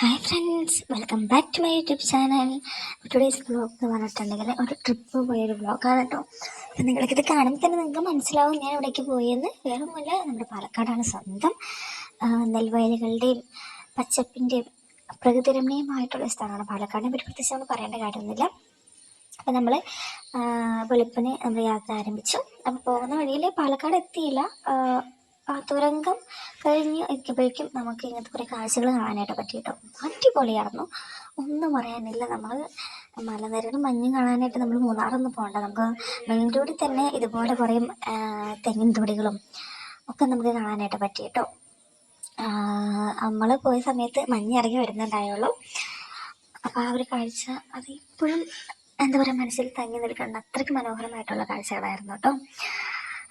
Hi friends welcome back to my YouTube channel today's vlog എന്ന് പറഞ്ഞിട്ടുണ്ടെങ്കിൽ ഒരു trip പോയൊരു വ്ളോഗാണ് കേട്ടോ അപ്പം നിങ്ങൾക്കിത് കാണുമ്പോൾ തന്നെ നിങ്ങൾക്ക് മനസ്സിലാവും ഞാൻ ഇവിടേക്ക് പോയെന്ന്. വേറൊന്നുമില്ല നമ്മുടെ പാലക്കാടാണ് സ്വന്തം. നെൽവയലുകളുടെയും പച്ചപ്പിന്റെയും പ്രകൃതിരമണീയമായിട്ടുള്ള സ്ഥലമാണ് പാലക്കാടിനെ പറ്റി പ്രത്യേകിച്ച് നമ്മൾ പറയേണ്ട കാര്യമൊന്നുമില്ല. അപ്പം നമ്മൾ വെളുപ്പിന് നമ്മൾ യാത്ര ആരംഭിച്ചു. അപ്പോൾ പോകുന്ന വഴിയിൽ പാലക്കാട് എത്തിയില്ല. തുരങ്കം കഴിഞ്ഞ് എത്തിയപ്പോഴേക്കും നമുക്ക് ഇങ്ങനത്തെ കുറേ കാഴ്ചകൾ കാണാനായിട്ട് പറ്റി കേട്ടോ അടിപൊളിയായിരുന്നു. ഒന്നും പറയാനില്ല. നമ്മൾ മലനിരകളും മഞ്ഞും കാണാനായിട്ട് നമ്മൾ മൂന്നാറൊന്നും പോകണ്ട നമുക്ക് മെയിൻ റോഡിൽ തന്നെ ഇതുപോലെ കുറേ തെങ്ങിൻ തൊടികളും ഒക്കെ നമുക്ക് കാണാനായിട്ട് പറ്റി കേട്ടോ നമ്മൾ പോയ സമയത്ത് മഞ്ഞ് ഇറങ്ങി വരുന്നുണ്ടായുള്ളൂ. അപ്പോൾ ആ ഒരു കാഴ്ച അത് ഇപ്പോഴും എന്താ പറയുക മനസ്സിൽ തങ്ങി നിൽക്കേണ്ട അത്രയ്ക്ക് മനോഹരമായിട്ടുള്ള കാഴ്ചകളായിരുന്നു കേട്ടോ.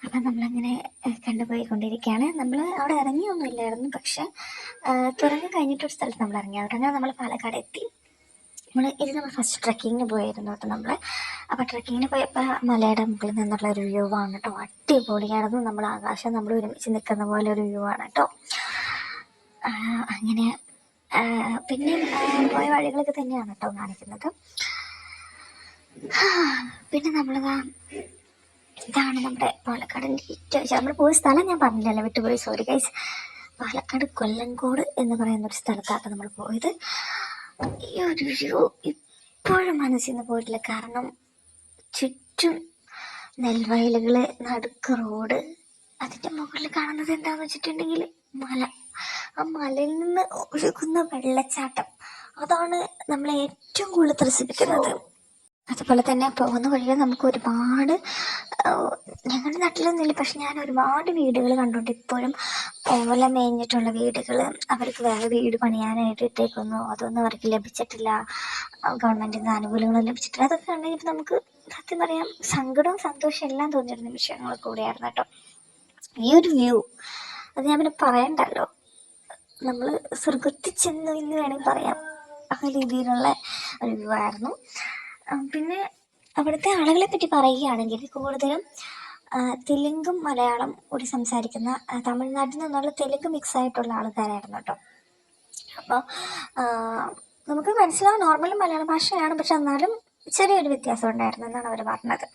അപ്പം നമ്മളങ്ങനെ കണ്ടുപോയി കണ്ടുപോയിക്കൊണ്ടിരിക്കുകയാണ് നമ്മൾ അവിടെ ഇറങ്ങിയൊന്നുമില്ലായിരുന്നു. പക്ഷെ തുറന്നു കഴിഞ്ഞിട്ടൊരു സ്ഥലത്ത് നമ്മൾ ഇറങ്ങി. അവിടെ നമ്മൾ പാലക്കാട് എത്തി നമ്മൾ ഇത് നമ്മൾ ഫസ്റ്റ് ട്രക്കിങ്ങിന് പോയിരുന്നു കേട്ടോ നമ്മൾ അപ്പോൾ ട്രക്കിങ്ങിന് പോയപ്പോൾ മലയുടെ മുകളിൽ നിന്നുള്ള ഒരു വ്യൂ ആണ് കേട്ടോ. അടിപൊളിയായിരുന്നു. നമ്മൾ ആകാശം നമ്മൾ ഒരുമിച്ച് നിൽക്കുന്ന പോലെ ഒരു വ്യൂ ആണ് കേട്ടോ. അങ്ങനെ പിന്നെ പോയ വഴികളൊക്കെ തന്നെയാണ് കേട്ടോ കാണിക്കുന്നത്. പിന്നെ നമ്മളിതാ ഇതാണ് നമ്മുടെ പാലക്കാടിന്റെ ഏറ്റവും നമ്മൾ പോയ സ്ഥലം ഞാൻ പറഞ്ഞില്ലല്ലോ വിട്ടുപോയി. സോറി ഗൈസ് പാലക്കാട് കൊല്ലങ്കോട് എന്ന് പറയുന്ന ഒരു സ്ഥലത്താണ് നമ്മൾ പോയത്. ഈ ഒരു വ്യൂ ഇപ്പോഴും മനസ്സിൽ നിന്ന് പോയിട്ടില്ല. കാരണം ചുറ്റും നെൽവയലുകൾ നടുക്ക് റോഡ്. അതിന്റെ മുകളിൽ കാണുന്നത് എന്താണെന്ന് വെച്ചിട്ടുണ്ടെങ്കിൽ മല. ആ മലയിൽ നിന്ന് ഒഴുകുന്ന വെള്ളച്ചാട്ടം. അതാണ് നമ്മളെ ഏറ്റവും കൂടുതൽ ത്രസിപ്പിക്കുന്നത് അതുപോലെ തന്നെ പോകുന്ന വഴിയിൽ നമുക്ക് ഒരുപാട് ഞങ്ങളുടെ നാട്ടിലൊന്നുമില്ല പക്ഷെ ഞാൻ ഒരുപാട് വീടുകൾ കണ്ടുകൊണ്ട് ഇപ്പോഴും ഓല മേഞ്ഞിട്ടുള്ള വീടുകൾ അവർക്ക് വേറെ വീട് പണിയാനായിട്ട് ഇട്ടേക്കുന്നു. അതൊന്നും അവർക്ക് ലഭിച്ചിട്ടില്ല. ഗവൺമെന്റിൽ നിന്ന് ആനുകൂല്യങ്ങളും ലഭിച്ചിട്ടില്ല. അതൊക്കെ ഉണ്ടെങ്കിൽ ഇപ്പം നമുക്ക് സത്യം പറയാം സങ്കടവും സന്തോഷവും എല്ലാം തോന്നിയൊരു നിമിഷങ്ങൾ കൂടിയായിരുന്നു കേട്ടോ. ഈ ഒരു വ്യൂ അത് ഞാൻ പിന്നെ പറയണ്ടല്ലോ. നമ്മൾ സ്വർഗത്തിൽ എന്ന് വേണമെങ്കിൽ പറയാം. ആ രീതിയിലുള്ള ഒരു വ്യൂ ആയിരുന്നു. പിന്നെ അവിടുത്തെ ആളുകളെ പറ്റി പറയുകയാണെങ്കിൽ കൂടുതലും തെലുങ്കും മലയാളം കൂടി സംസാരിക്കുന്ന തമിഴ്നാട്ടിൽ നിന്നുള്ള തെലുങ്ക് മിക്സ് ആയിട്ടുള്ള ആൾക്കാരായിരുന്നു കേട്ടോ. അപ്പോൾ നമുക്ക് മനസ്സിലാവും നോർമൽ മലയാള ഭാഷയാണ് പക്ഷെ എന്നാലും ചെറിയൊരു വ്യത്യാസം ഉണ്ടായിരുന്നു എന്നാണ് അവർ പറഞ്ഞത്.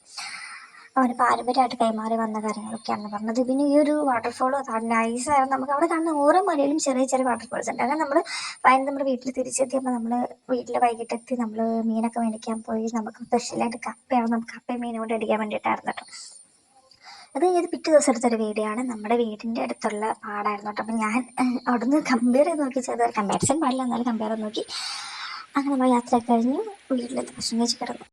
അവർ പാരമ്പര്യമായിട്ട് കൈമാറി വന്ന കാര്യങ്ങളൊക്കെയാണ് പറഞ്ഞത്. പിന്നെ ഈ ഒരു വാട്ടർഫോളോ അത് നൈസായിരുന്നു നമുക്ക് അവിടെ കാണുന്ന ഓരോ മലയിലും ചെറിയ ചെറിയ വാട്ടർഫോൾസ് ഉണ്ട്. അങ്ങനെ നമ്മൾ വൈകുന്നേരം നമ്മുടെ വീട്ടിൽ തിരിച്ചെത്തിയപ്പോൾ നമ്മൾ വീട്ടിൽ വൈകിട്ടെത്തി നമ്മൾ മീനൊക്കെ മേടിക്കാൻ പോയി. നമുക്ക് സ്പെഷ്യലായിട്ട് കപ്പയാണ്. നമുക്ക് കപ്പയും മീനും കൊണ്ട് അടിക്കാൻ വേണ്ടിയിട്ടായിരുന്നു കേട്ടോ. അത് ഏത് പിറ്റേ ദിവസം എടുത്തൊരു വീഡിയോ ആണ് നമ്മുടെ വീടിന്റെ അടുത്തുള്ള പാടായിരുന്നു കേട്ടോ. അപ്പം ഞാൻ അവിടുന്ന് കമ്പയർ ചെയ്ത് നോക്കി. ചെയ്ത കമ്പാരിസൺ പാടില്ല. എന്നാലും കമ്പയർ നോക്കി. അങ്ങനെ നമ്മൾ യാത്ര കഴിഞ്ഞു വീട്ടിലെത്തി. ഭക്ഷണം കഴിച്ച് കിടന്നു.